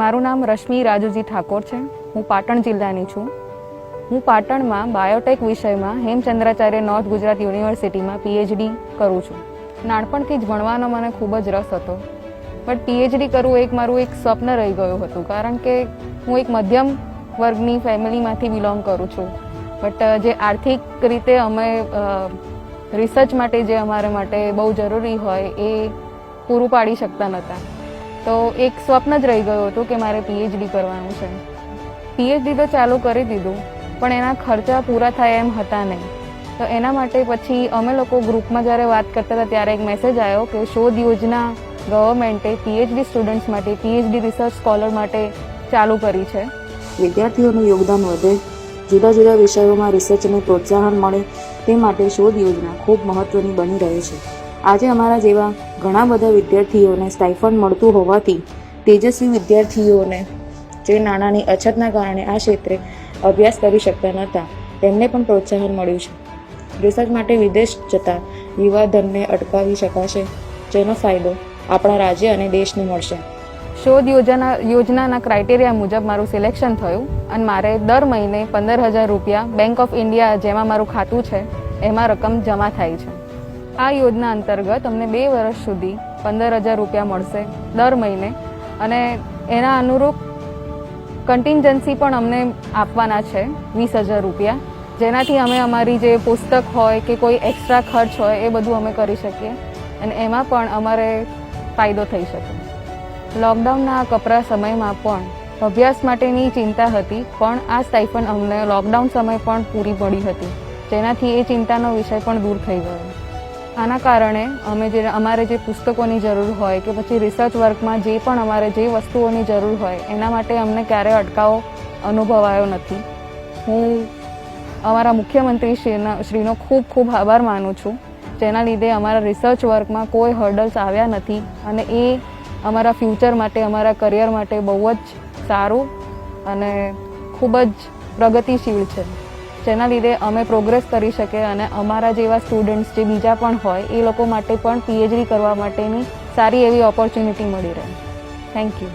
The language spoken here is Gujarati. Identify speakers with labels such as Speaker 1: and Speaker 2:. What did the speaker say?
Speaker 1: મારું નામ રશ્મિ રાજુજી ઠાકોર છે. હું પાટણ જિલ્લાની છું. હું પાટણમાં બાયોટેક વિષયમાં હેમચંદ્રાચાર્ય નોર્થ ગુજરાત યુનિવર્સિટીમાં પીએચડી કરું છું. નાનપણથી જ ભણવાનો મને ખૂબ જ રસ હતો. બટ પીએચડી કરવું એક મારું એક સ્વપ્ન રહી ગયું હતું, કારણ કે હું એક મધ્યમ વર્ગની ફેમિલીમાંથી બિલોંગ કરું છું. બટ જે આર્થિક રીતે અમે રિસર્ચ માટે જે અમારા માટે બહુ જરૂરી હોય એ પૂરું પાડી શકતા નહોતા તો એક સ્વપ્ન જ રહી ગયું હતું કે મારે પીએચડી કરવાનું છે. પીએચડી તો ચાલુ કરી દીધું, પણ એના ખર્ચા પૂરા થાય એમ હતા નહીં. તો એના માટે પછી અમે લોકો ગ્રુપમાં જ્યારે વાત કરતા હતા ત્યારે એક મેસેજ આવ્યો કે શોધ યોજના ગવર્મેન્ટે પીએચડી સ્ટુડન્ટ્સ માટે પીએચડી રિસર્ચ સ્કોલર માટે ચાલુ કરી છે.
Speaker 2: વિદ્યાર્થીઓનું યોગદાન વધે, જુદા જુદા વિષયોમાં રિસર્ચને પ્રોત્સાહન મળે, તે માટે શોધ યોજના ખૂબ મહત્વની બની રહી છે. આજે અમારા જેવા ઘણા બધા વિદ્યાર્થીઓને સ્ટાઇફંડ મળતું હોવાથી તેજસ્વી વિદ્યાર્થીઓને જે નાણાંની અછતના કારણે આ ક્ષેત્રે અભ્યાસ કરી શકતા નહોતા, તેમને પણ પ્રોત્સાહન મળ્યું છે. રિસર્ચ માટે વિદેશ જતા યુવા ધનને અટકાવી શકાશે, જેનો ફાયદો આપણા રાજ્ય અને દેશને મળશે.
Speaker 1: શોધ યોજના, યોજનાના ક્રાઇટેરિયા મુજબ મારું સિલેક્શન થયું અને મારે દર મહિને પંદર હજાર રૂપિયા બેંક ઓફ ઇન્ડિયા જેમાં મારું ખાતું છે, એમાં રકમ જમા થાય છે. આ યોજના અંતર્ગત અમને બે વર્ષ સુધી પંદર હજાર રૂપિયા મળશે દર મહિને. અને એના અનુરૂપ કન્ટિન્જન્સી પણ અમને આપવાના છે, વીસ હજાર રૂપિયા. જેનાથી અમે અમારી જે પુસ્તક હોય કે કોઈ એક્સ્ટ્રા ખર્ચ હોય એ બધું અમે કરી શકીએ. અને એમાં પણ અમારે ફાયદો થઈ શકે. લોકડાઉનના કપરા સમયમાં પણ અભ્યાસ માટેની ચિંતા હતી, પણ આ સ્ટાઇફન અમને લોકડાઉન સમય પણ પૂરી પડી હતી. જેનાથી એ ચિંતાનો વિષય પણ દૂર થઈ ગયો. આના કારણે અમે જે, અમારે જે પુસ્તકોની જરૂર હોય કે પછી રિસર્ચ વર્કમાં જે પણ અમારે જે વસ્તુઓની જરૂર હોય, એના માટે અમને ક્યારેય અટકાવો અનુભવાયો નથી. હું અમારા મુખ્યમંત્રી શ્રીના, શ્રીનો ખૂબ ખૂબ આભાર માનું છું. જેના લીધે અમારા રિસર્ચ વર્કમાં કોઈ હર્ડલ્સ આવ્યા નથી અને એ અમારા ફ્યુચર માટે, અમારા કરિયર માટે બહુ જ સારું અને ખૂબ જ પ્રગતિશીલ છે. જેના લીધે અમે પ્રોગ્રેસ કરી શકીએ અને અમારા જેવા સ્ટુડન્ટ્સ જે બીજા પણ હોય, એ લોકો માટે પણ પીએચડી કરવા માટેની સારી એવી ઓપોર્ચ્યુનિટી મળી રહે. Thank you